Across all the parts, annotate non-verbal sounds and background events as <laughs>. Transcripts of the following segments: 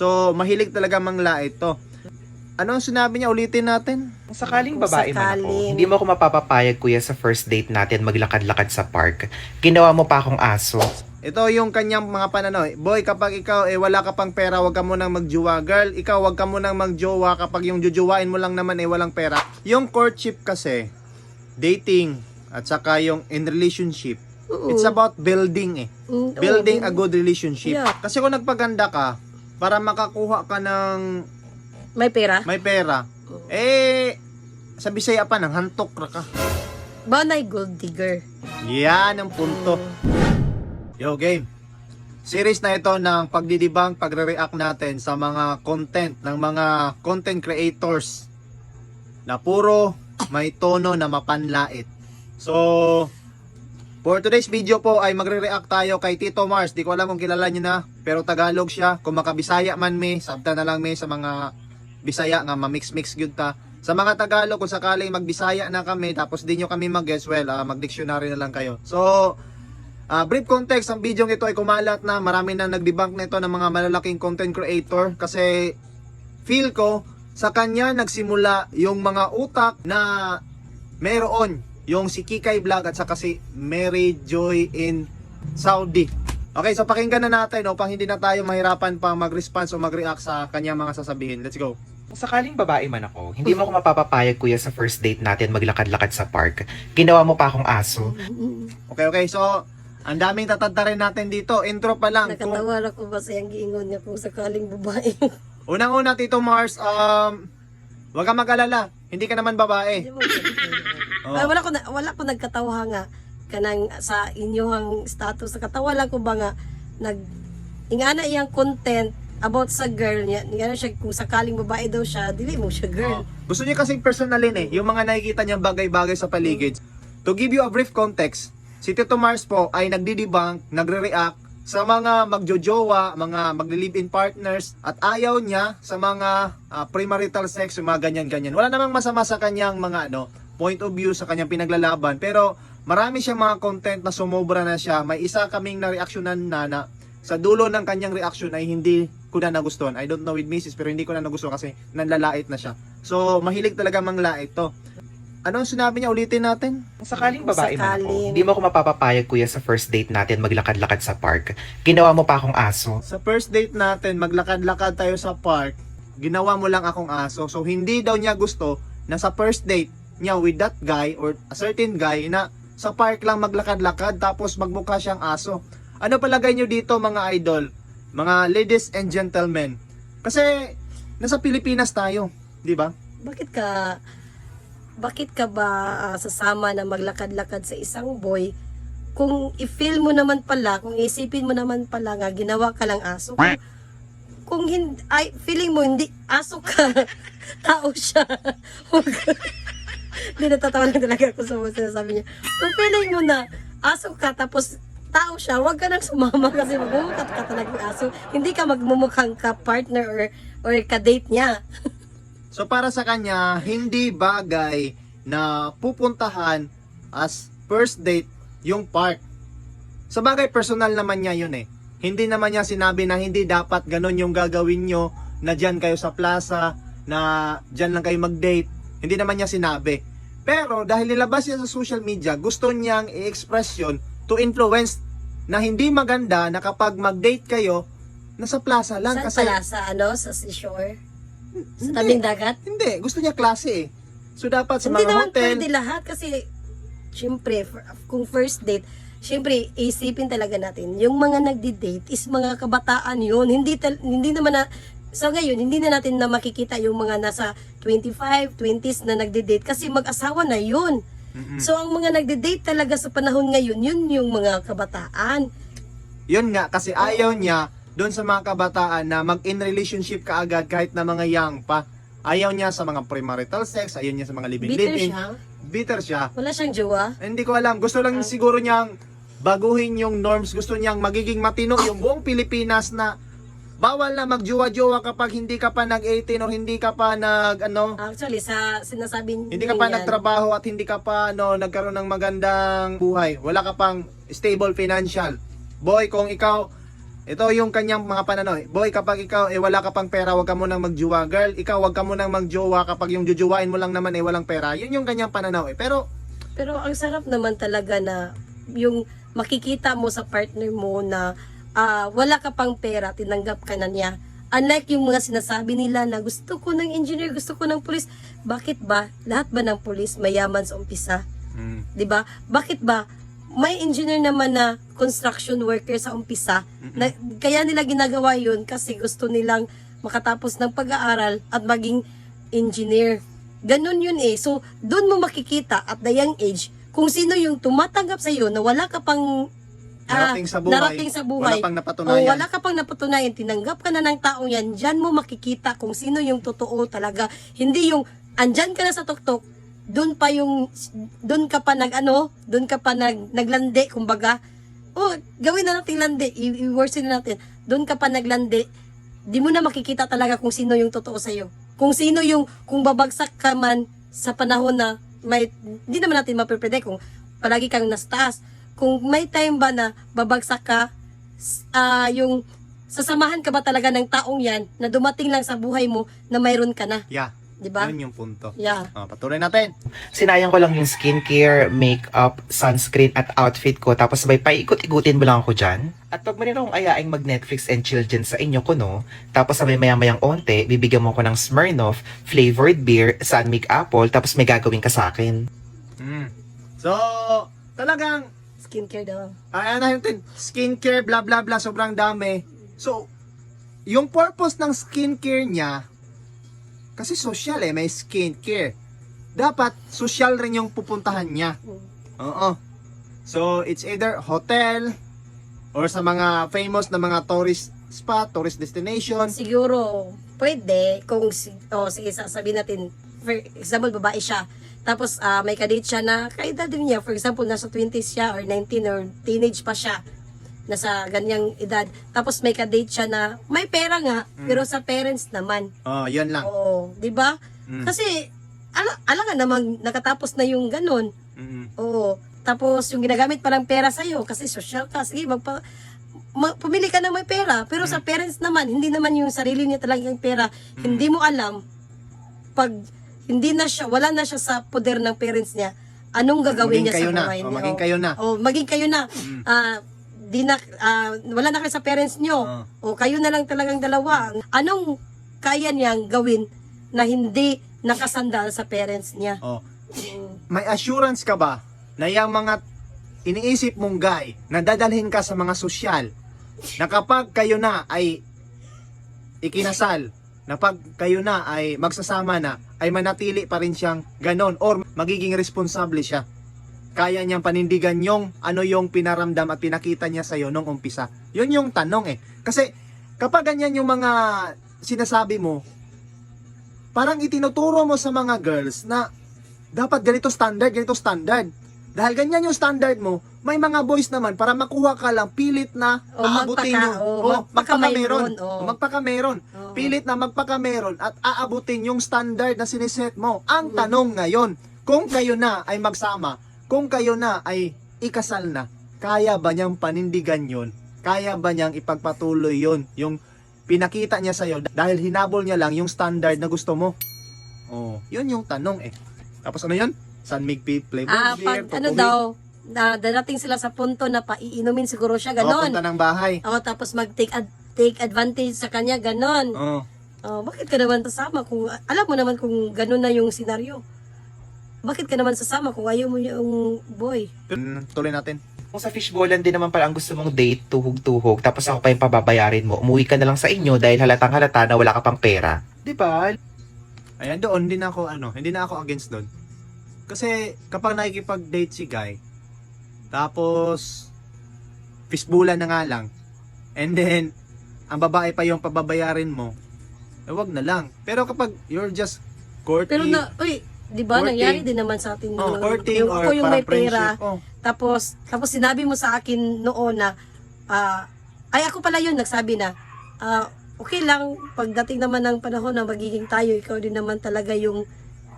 So, mahilig talaga manglait to. Ano ang sinabi niya? Ulitin natin. Kung sakaling Kung babae man ako, sakaling- hindi mo ako mapapapayag kuya sa first date natin maglakad-lakad sa park. Ginawa mo pa akong aso. Ito yung kanyang mga pananaw. Boy, kapag ikaw eh wala ka pang pera, wag ka munang magjowa. Girl, ikaw wag ka munang magjowa kapag yung jujuwain mo lang naman eh walang pera. Yung courtship kasi, dating, at saka yung in relationship, it's about building eh. Oo, Building a good relationship. Yeah. Kasi kung nagpaganda ka, para makakuha ka ng May pera? may pera, eh, sa Bisaya pa, nang hantok ra ka. Ba na gold digger? Yan ang punto. Yo, game. Series na ito ng pagdidibang, pagre-react natin sa mga content ng mga content creators na puro may tono na mapanlait. So, for today's video po ay magre-react tayo kay Tito Mars. Di ko alam kung kilala niyo na, pero Tagalog siya. Kung makabisaya man me, sabta na lang me sa mga Bisaya nga ma-mix-mix gyud ta. Sa mga Tagalog kung sakaling magbisaya na kami tapos di nyo kami mag-guess well, ah, mag-dictionary na lang kayo. So, Ah, brief context, ang video ito ay kumalat na marami na nag-debunk nito ng mga malalaking content creator kasi feel ko sa kanya nagsimula yung mga utak na meron yung si Kikay Vlog at saka si Mary Joy in Saudi. Okay, so pakinggan na natin upang hindi na tayo mahirapan pa mag-response o mag-react sa kanyang mga sasabihin. Let's go. Kung sakaling babae man ako, hindi mo ako mapapapayag kuya sa first date natin maglakad-lakad sa park. Ginawa mo pa akong aso. Okay, okay. So, ang daming tatanta rin natin dito. Intro pa lang. Nakatawa na ko ba sa yung giingon niya kung sakaling babae? <laughs> Unang-una, Tito Mars, um, wag kang mag-alala. Hindi ka naman babae. Di mo Oh. Ay, wala ko na, wala ko nagkatawa nga kanang sa inyong status sa katawa lang ko ba nga nag ingana iyang content about sa girl niya ingana siya kung sakaling babae daw siya dili mo siya girl Oh. Gusto niya kasing personalin eh, yung mga nakikita niyang bagay-bagay sa paligid. To give you a brief context, si Tito Mars po ay nagdidibang, nagre-react sa mga magjojowa, mga magli-live-in partners at ayaw niya sa mga ah, premarital sex, mga ganyan-ganyan. Wala namang masama sa kanyang mga ano, point of view sa kanyang pinaglalaban, pero marami siyang mga content na sumobra na siya. May isa kaming na-reactionan na, na sa dulo ng kanyang reaction ay hindi ko na nagustuhan. I don't know with Mrs. pero hindi ko na nagustuhan kasi nanlalait na siya. So, mahilig talaga manglait to. Ano ang sinabi niya? Ulitin natin. Kung sakaling babae man ako, sakaling- hindi mo ako mapapapayag kuya sa first date natin maglakad-lakad sa park. Ginawa mo pa akong aso. Sa first date natin, maglakad-lakad tayo sa park. Ginawa mo lang akong aso. So, hindi daw niya gusto na sa first date niya with that guy or a certain guy na sa park lang maglakad-lakad tapos magmukha siyang aso. Ano palagay niyo dito mga idol? Mga ladies and gentlemen. Kasi nasa Pilipinas tayo, di ba? bakit ka bakit ka ba ah, sasama na maglakad-lakad sa isang boy kung i-feel mo naman pala, kung isipin mo naman pala nga ginawa ka lang aso. Kung, kung hindi, ay, feeling mo hindi aso ka, <laughs> tao siya. <laughs> Hindi natatawa lang talaga ako sa mga sinasabi niya. Kung feeling mo na aso ka tapos tao siya, huwag ka nang sumama <laughs> kasi magmumukha ka talagang aso. Hindi ka magmumukhang ka partner or or ka-date niya. <laughs> So para sa kanya, hindi bagay na pupuntahan as first date yung park. Sa bagay, personal naman niya yun eh. Hindi naman niya sinabi na hindi dapat ganon yung gagawin nyo, na dyan kayo sa plaza, na dyan lang kayo mag-date. Hindi naman niya sinabi. Pero dahil nilabas niya sa social media, gusto niyang i-express yun to influence na hindi maganda na kapag mag-date kayo, nasa plaza lang. Saan kasi pala? Sa ano? Sa seashore? Sa Hindi. tabing dagat? Hindi, gusto niya klase eh. So dapat sa Hindi mga naman hotel, pwede lahat kasi syempre, kung first date, syempre, isipin talaga natin, yung mga nagdi-date is mga kabataan yun. Hindi, tal- hindi naman na, sa ngayon, hindi na natin na makikita yung mga nasa 25, 20s na nagdi-date kasi mag-asawa na yun. So, ang mga nagdi-date talaga sa panahon ngayon, yun yung mga kabataan. yun nga kasi ayaw niya doon sa mga kabataan na mag-in relationship kaagad kahit na mga young pa. Ayaw niya sa mga premarital sex, ayaw niya sa mga living Bitter living. siya. Bitter siya. Wala siyang jowa. Hindi ko alam, gusto lang siguro niyang baguhin yung norms, gusto niyang magiging matino yung buong Pilipinas na bawal na magjowa-jowa kapag hindi ka pa nag-18 or hindi ka pa nag ano, Actually, sa sinasabi Hindi ka pa niyan, nagtrabaho at hindi ka pa no, nagkaroon ng magandang buhay. Wala ka pang stable financial. Boy, kung ikaw ito yung kanyang mga pananaw. eh. Boy, kapag ikaw eh wala ka pang pera, wag ka munang magjowa. Girl, ikaw wag ka munang magjowa kapag yung jujuwain mo lang naman eh walang pera. Yun yung kanyang pananaw eh. Pero Pero ang sarap naman talaga na yung makikita mo sa partner mo na ah, wala ka pang pera, tinanggap ka na niya. Unlike yung mga sinasabi nila na gusto ko ng engineer, gusto ko ng pulis. Bakit ba? Lahat ba ng pulis mayaman sa umpisa? mm, 'Di ba? Bakit ba? May engineer naman na construction worker sa umpisa. Na, kaya nila ginagawa yun kasi gusto nilang makatapos ng pag-aaral at maging engineer. Ganon yun eh. So, doon mo makikita at the young age kung sino yung tumatanggap sa iyo na wala ka pang narating sa buhay. narating sa buhay. Wala pang o napatunayan. wala ka pang napatunayan, tinanggap ka na ng taong yan, dyan mo makikita kung sino yung totoo talaga. Hindi yung, andyan ka na sa tuktok, doon pa yung, doon ka pa nag, ano, doon ka pa nag, naglandi, kumbaga, oh, gawin na natin landi, i-worsen na natin, doon ka pa naglandi, di mo na makikita talaga kung sino yung totoo sa'yo. Kung sino yung, kung babagsak ka man sa panahon na may, hindi naman natin mapipredict kung palagi kang nasa taas. Kung may time ba na babagsak ka, ah yung sasamahan ka ba talaga ng taong yan na dumating lang sa buhay mo na mayroon ka na, Yeah, 'di ba? yun yung punto. Yeah. Ah, patuloy natin. Sinayang ko lang yung skincare, makeup, sunscreen at outfit ko tapos sabay paikot-ikutin mo lang ako dyan. At pag meron akong ayaing mag-Netflix and chill dyan sa inyo ko no, tapos sabay maya-mayang onte, bibigyan mo ko ng Smirnoff, flavored beer, San Mig Apple, tapos may gagawin ka sa akin. Mm. So, talagang Skincare daw. ay ano natin, skincare, bla bla bla, sobrang dami. So, yung purpose ng skincare niya, kasi social eh, may skincare. Dapat, social rin yung pupuntahan niya. Oo. So, it's either hotel, or sa mga famous na mga tourist spot, tourist destination. Siguro, pwede, kung, si- o sige, sasabihin natin, for example, babae siya, tapos ah, may kadate siya na kaedad din niya, for example, nasa 20s siya, or 19, or teenage pa siya, nasa ganyang edad, tapos may kadate siya na may pera nga, pero sa parents naman. Oh, yun lang. Oo, di ba? Mm. Kasi, ala, ala nga namang nakatapos na yung ganun. Mm. Oo. Tapos, yung ginagamit palang pera sa'yo, kasi social ka, sige, magpa, ma- pumili ka na may pera. Pero Mm. sa parents naman, hindi naman yung sarili niya talagang pera. Hindi mo alam, pag hindi na siya, wala na siya sa poder ng parents niya, anong gagawin Maging niya kayo sa na. buhay O, niya. maging kayo na. O, maging kayo na. Mm. Ah, di na, ah, wala na kayo sa parents nyo. Oo. O kayo na lang talagang dalawa. Anong kaya niyang gawin na hindi nakasandal sa parents niya? Oh. Mm. may assurance ka ba na yung mga iniisip mong guy na dadalhin ka sa mga sosyal na kapag kayo na ay ikinasal na pag kayo na ay magsasama na ay manatili pa rin siyang ganon or magiging responsable siya. Kaya niyang panindigan yung ano yung pinaramdam at pinakita niya sa'yo nung umpisa. Yun yung tanong eh. Kasi kapag ganyan yung mga sinasabi mo parang itinuturo mo sa mga girls na dapat ganito standard, ganito standard. Dahil ganyan yung standard mo, may mga boys naman, para makuha ka lang, pilit na O, aabutin magpaka- yung, o, o, magpaka magpakameron. mayroon, o. O, magpakameron. Oo. Pilit na magpakameron at aabutin yung standard na siniset mo. Ang Mm. tanong ngayon, kung kayo na ay magsama, kung kayo na ay ikasal na, kaya ba niyang panindigan yon? Kaya ba niyang ipagpatuloy yon? Yung pinakita niya sa'yo dahil hinabol niya lang yung standard na gusto mo. Oh, yun yung tanong eh. Tapos ano yun? San Migpi flavor Ah, pag ano daw, na darating sila sa punto na paiinumin siguro siya, Oh, ganon. punta ng bahay. O, tapos mag-take ad- take advantage sa kanya, ganon. Oh. Oh, bakit ka naman sasama kung, alam mo naman kung ganon na yung senaryo. Bakit ka naman sasama kung ayaw mo yung boy? Tuloy natin. Kung sa fishbowlan din naman pala ang gusto mong date, tuhog-tuhog, tapos ako pa yung pababayarin mo, umuwi ka na lang sa inyo dahil halatang halata na wala ka pang pera. Di ba? Ayan doon, hindi na ako ano, hindi na ako against doon. Kasi kapag nakikipag-date si guy, tapos fishbowlan na nga lang, and then ang babae pa yung pababayarin mo, eh wag na lang. Pero kapag you're just courting, Pero na, uy, di ba, Courting. nangyari din naman sa atin. oh, yung- courting yung or ako yung may parang pera, friendship, oh, Tapos, tapos sinabi mo sa akin noon na, ah, ay ako pala yun, nagsabi na, ah, okay lang, pagdating naman ng panahon na magiging tayo, ikaw din naman talaga yung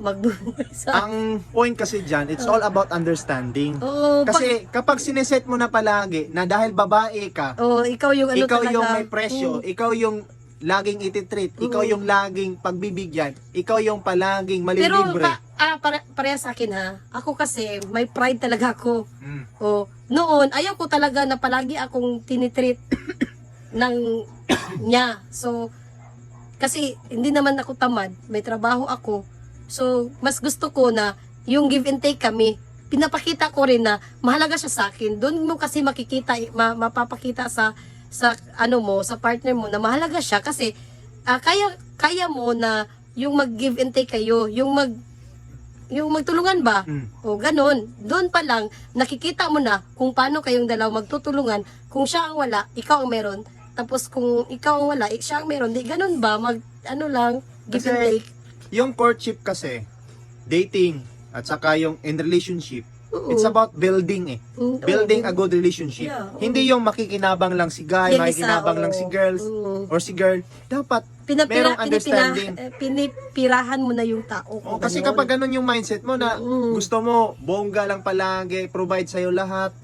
magbuhay <laughs> sa... Ang point kasi dyan, it's all about understanding. Oo, pa- Kasi kapag sineset mo na palagi na dahil babae ka, Oo, ikaw yung ano ikaw talaga. yung may presyo, ikaw yung laging ititreat, ikaw Mm. yung laging pagbibigyan, ikaw yung palaging Pero malilibre. pa, ah, pareha sa akin ha. Ako kasi, may pride talaga ako. Mm. O, noon, ayaw ko talaga na palagi akong tinitreat <coughs> ng <coughs> niya. So, kasi hindi naman ako tamad, may trabaho ako. So, mas gusto ko na yung give and take kami, pinapakita ko rin na mahalaga siya sa akin. Doon mo kasi makikita, ma- mapapakita sa sa ano mo, sa partner mo na mahalaga siya kasi ah, kaya kaya mo na yung mag-give and take kayo, yung mag yung magtulungan ba? Mm. O ganun. Doon pa lang, nakikita mo na kung paano kayong dalawa magtutulungan. Kung siya ang wala, ikaw ang meron. Tapos kung ikaw ang wala, eh, siya ang meron. Di ganun ba? Mag, ano lang, give and Kasi- take. Yung courtship kasi, dating, at saka yung in relationship, Oo. it's about building eh. Mm, Building oo. a good relationship. Yeah, oo. Hindi yung makikinabang lang si guy, Yung isa, makikinabang lang oo. si girls, Oo. or si girl. Dapat, Pinapira, merong understanding. eh, pinipirahan mo na yung tao. oh, kasi ganun. kapag ganun yung mindset mo na Mm. gusto mo, bongga lang palagi, provide sa'yo lahat,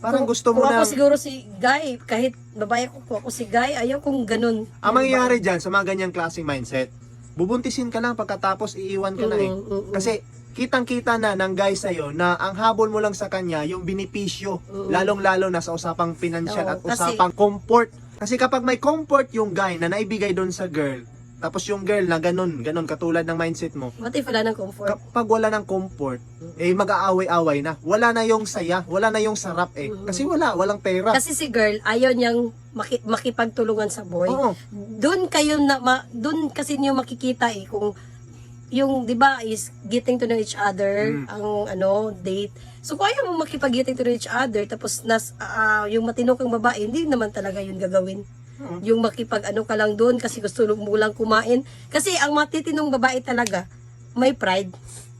parang Kung- gusto mo kung na, ako siguro si Guy, kahit babae ko, kung ako si Guy, ayaw kong ganun. ang mangyayari dyan sa mga ganyang klaseng mindset, bubuntisin ka lang pagkatapos iiwan ka na eh. Mm, mm, mm. Kasi kitang-kita na ng guy sa'yo na ang habol mo lang sa kanya yung binipisyo, lalong-lalo na sa usapang financial Oo, at kasi- usapang comfort. Kasi kapag may comfort yung guy na naibigay doon sa girl, tapos yung girl na ganun, ganun katulad ng mindset mo, What if wala ng comfort? kapag wala ng comfort, eh mag-aaway-away na. Wala na yung saya, wala na yung sarap eh. Kasi wala, walang pera. Kasi si girl, ayaw niyang maki- makipagtulungan sa boy. Oo. Doon kayo na, ma, doon kasi niyo makikita eh, kung yung, di ba, is getting to know each other, Mm. ang ano, date. So, kung ayaw mo makipag-getting to know each other, tapos nas, ah, yung matino kang babae, hindi naman talaga yun gagawin. Mm. Yung makipag ano ka lang doon kasi gusto mo lang kumain. Kasi ang matitinong babae talaga, may pride.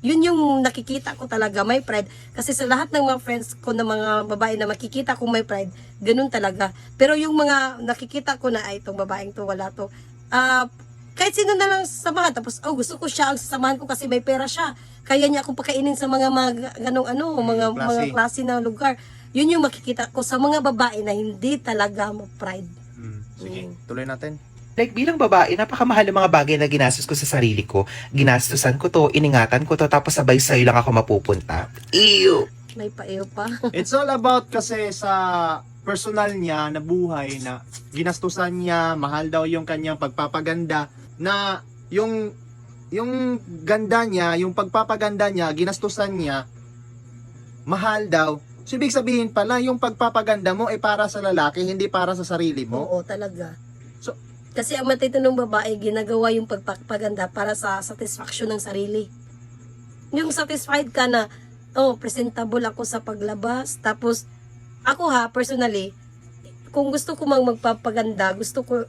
Yun yung nakikita ko talaga, may pride. Kasi sa lahat ng mga friends ko na mga babae na makikita ko may pride, ganun talaga. Pero yung mga nakikita ko na, ay, itong babaeng to, wala to. Ah, kahit sino na lang samahan. Tapos, oh, gusto ko siya ang sasamahan ko kasi may pera siya. Kaya niya akong pakainin sa mga, mga ganong ano, mga, klase. mga klase na lugar. Yun yung makikita ko sa mga babae na hindi talaga mo pride. Sige, Mm. tuloy natin. Like bilang babae, napakamahal ng mga bagay na ginastos ko sa sarili ko. Ginastusan ko to, iningatan ko to, tapos sabay sa'yo lang ako mapupunta. Ew! May paiyo pa. <laughs> It's all about kasi sa personal niya na buhay na ginastusan niya, mahal daw yung kanyang pagpapaganda na yung yung ganda niya, yung pagpapaganda niya, ginastusan niya, mahal daw. So, ibig sabihin pala, yung pagpapaganda mo ay para sa lalaki, hindi para sa sarili mo. Oo, talaga. So- Kasi ang matitinong babae, ginagawa yung pagpapaganda para sa satisfaction ng sarili. Yung satisfied ka na, oh, presentable ako sa paglabas. Tapos, ako ha, personally, kung gusto ko mang magpapaganda, gusto ko,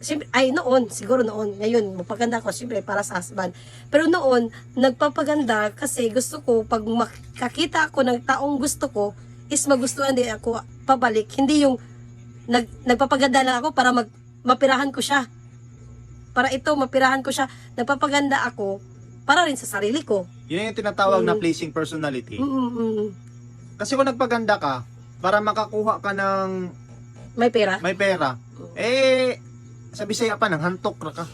siyempre, ay noon, siguro noon, ngayon, magpaganda ko, siyempre, para sa husband. Pero noon, nagpapaganda kasi gusto ko, pag makakita ako ng taong gusto ko, is magustuhan din ako pabalik. Hindi yung nag, nagpapaganda lang ako para mag, mapirahan ko siya. Para ito, mapirahan ko siya. Nagpapaganda ako para rin sa sarili ko. Yun yung tinatawag na Mm. pleasing personality. Mm-mm-mm. Kasi kung nagpaganda ka, para makakuha ka ng May pera. may pera, eh, sabi sa'yo pa, ng hantok na ka.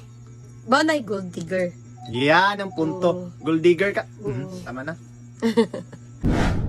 Banay gold digger. Yan ang punto. Oo. Gold digger ka. Oo. Mhm, tama na. <laughs>